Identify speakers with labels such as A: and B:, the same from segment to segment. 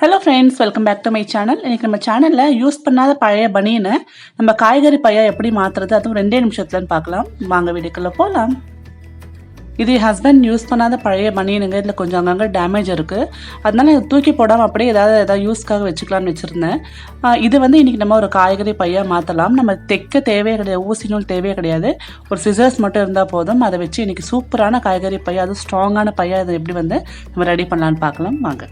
A: Hello friends welcome back to my channel இன்னைக்கு நம்ம சேனலில் யூஸ் பண்ணாத பழைய பனியனை நம்ம காய்கறி பையா எப்படி மாற்றுறது அதுவும் ரெண்டே நிமிஷத்துலன்னு பார்க்கலாம். வாங்க வீடுக்குள்ளே போகலாம் இது ஹஸ்பண்ட் யூஸ் பண்ணாத பழைய பனியனுங்க. இதில் கொஞ்சம் அங்கங்கே டேமேஜ் இருக்குது அதனால இதை தூக்கி போடாமல் அப்படியே ஏதாவது ஏதாவது யூஸ்க்காக வச்சுக்கலாம்னு வச்சுருந்தேன். இது வந்து இன்றைக்கி நம்ம ஒரு காய்கறி பையா மாற்றலாம் நம்ம தைக்க தேவையே கிடையாது. ஊசி நூல் தேவையே கிடையாது. ஒரு சிசர்ஸ் மட்டும் இருந்தால் போதும். அதை வச்சு இன்றைக்கி சூப்பரான காய்கறி பையா அதுவும் ஸ்ட்ராங்கான பையா இதை எப்படி வந்து நம்ம ரெடி பண்ணலான்னு பார்க்கலாம். வாங்க.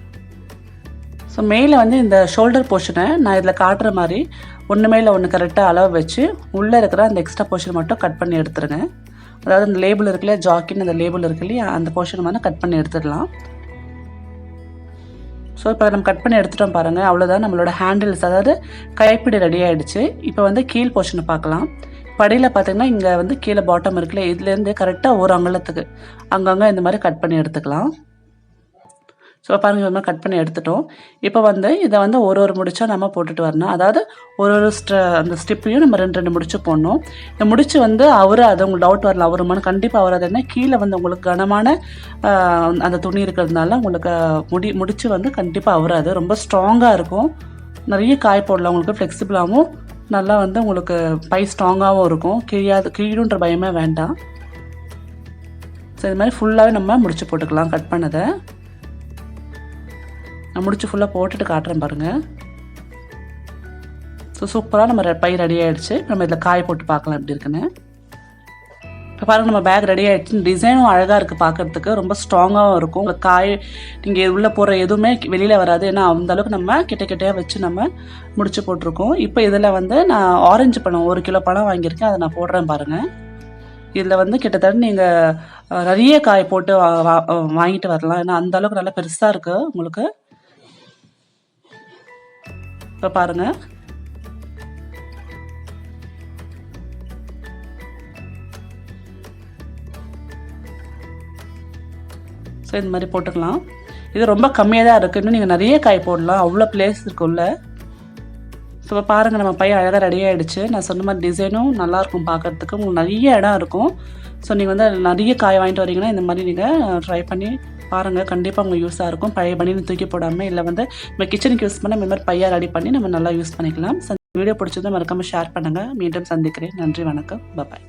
A: ஸோ மேலே வந்து இந்த ஷோல்டர் போர்ஷனை நான் இதில் காட்டுற மாதிரி ஒன்று மேலே ஒன்று கரெக்டாக அளவு வச்சு உள்ளே இருக்கிற அந்த எக்ஸ்ட்ரா போர்ஷன் மட்டும் கட் பண்ணி எடுத்துருங்க. அதாவது அந்த லேபிள் இருக்கு இல்லையா ஜாக்கின்னு அந்த லேபிள் இருக்கு இல்லையா அந்த போர்ஷன் வந்து கட் பண்ணி எடுத்துடலாம். ஸோ இப்போ நம்ம கட் பண்ணி எடுத்துட்டோம் பாருங்கள் அவ்வளோதான் நம்மளோட ஹேண்டில்ஸ் அதாவது கைப்பிடி ரெடி ஆகிடுச்சு இப்போ வந்து கீழ் போர்ஷனை பார்க்கலாம். படியில் பார்த்தீங்கன்னா இங்கே வந்து கீழே பாட்டம் இருக்குல்ல இதுலேருந்து கரெக்டாக ஒரு அங்கலத்துக்கு அங்கங்கே இந்த மாதிரி கட் பண்ணி எடுத்துக்கலாம். ஸோ பாருங்க இந்த மாதிரி கட் பண்ணி எடுத்துட்டோம். இப்போ வந்து இதை வந்து ஒரு ஒரு முடிச்சா நம்ம போட்டுட்டு வரணும். அதாவது ஒரு ஒரு ஸ்ட அந்த ஸ்டிப்பையும் நம்ம ரெண்டு ரெண்டு முடிச்சு போடணும். இந்த முடிச்சு வந்து அது உங்களுக்கு டவுட் வரல அவருமான கண்டிப்பாக அவராது என்ன கீழே வந்து உங்களுக்கு கனமான அந்த துணி இருக்கிறதுனால உங்களுக்கு முடி முடிச்சு வந்து கண்டிப்பாக அவராது ரொம்ப ஸ்ட்ராங்காக இருக்கும். நிறைய காய் போடலாம் உங்களுக்கு ஃப்ளெக்சிபிளாகவும் நல்லா வந்து உங்களுக்கு பை ஸ்ட்ராங்காகவும் இருக்கும். கிழியாது கிழிடுன்ற பயமே வேண்டாம். ஸோ இது மாதிரி ஃபுல்லாகவே நம்ம முடிச்சு போட்டுக்கலாம் கட் பண்ணதை. நான் முடிச்சு ஃபுல்லாக போட்டுட்டு காட்டுறேன் பாருங்கள் ஸோ சூப்பராக நம்ம ரெ- பை ரெடி ஆகிடுச்சு நம்ம இதில் காய போட்டு பார்க்கலாம் எப்படி இருக்குன்னு. இப்போ பாருங்கள் நம்ம பேக் ரெடி ஆகிடுச்சு டிசைனும் அழகாக இருக்குது பார்க்கறதுக்கு. ரொம்ப ஸ்ட்ராங்காகவும் இருக்கும். உங்களுக்கு காய் நீங்கள் உள்ளே போடுற எதுவுமே வெளியில் வராது. ஏன்னா அந்த அளவுக்கு நம்ம கிட்ட கிட்டையாக வச்சு நம்ம முடிச்சு போட்டிருக்கோம். இப்போ இதில் வந்து நான் ஆரஞ்சு பழம் ஒரு கிலோ பழம் வாங்கியிருக்கேன். அதை நான் போடுறேன் பாருங்கள் இதில் வந்து கிட்டத்தட்ட நீங்கள் நிறைய காய் போட்டு வா- வா- வாங்கிட்டு வரலாம். ஏன்னா அந்த அளவுக்கு நல்லா பெருசாக இருக்குது உங்களுக்கு. இப்போ பாருங்கள் ஸோ இந்த மாதிரி போட்டுக்கலாம். இது ரொம்ப கம்மியாக தான் இருக்குது இன்னும் நீங்கள் நிறைய காய் போடலாம். அவ்வளோ பிளேஸ் இருக்குல்ல ஸோ இப்போ பாருங்கள் நம்ம பையன் அழகாக ரெடி ஆகிடுச்சு நான் சொன்ன மாதிரி டிசைனும் நல்லாயிருக்கும் பார்க்கறதுக்கு. உங்களுக்கு நிறைய இடம் இருக்கும். ஸோ நீங்கள் வந்து நிறைய காய் வாங்கிட்டு வரீங்கன்னா இந்த மாதிரி நீங்கள் ட்ரை பண்ணி பாருங்கள் கண்டிப்பாக உங்களுக்கு யூஸாக இருக்கும். பழைய பனியன் தூக்கி போடாமல் இல்லை வந்து நம்ம கிச்சனுக்கு யூஸ் பண்ண இந்த மாதிரி பையா ரெடி பண்ணி நம்ம நல்லா யூஸ் பண்ணிக்கலாம். வீடியோ பிடிச்சதை மறக்காமல் ஷேர் பண்ணுங்கள் மீண்டும் சந்திக்கிறேன். நன்றி வணக்கம். பாய்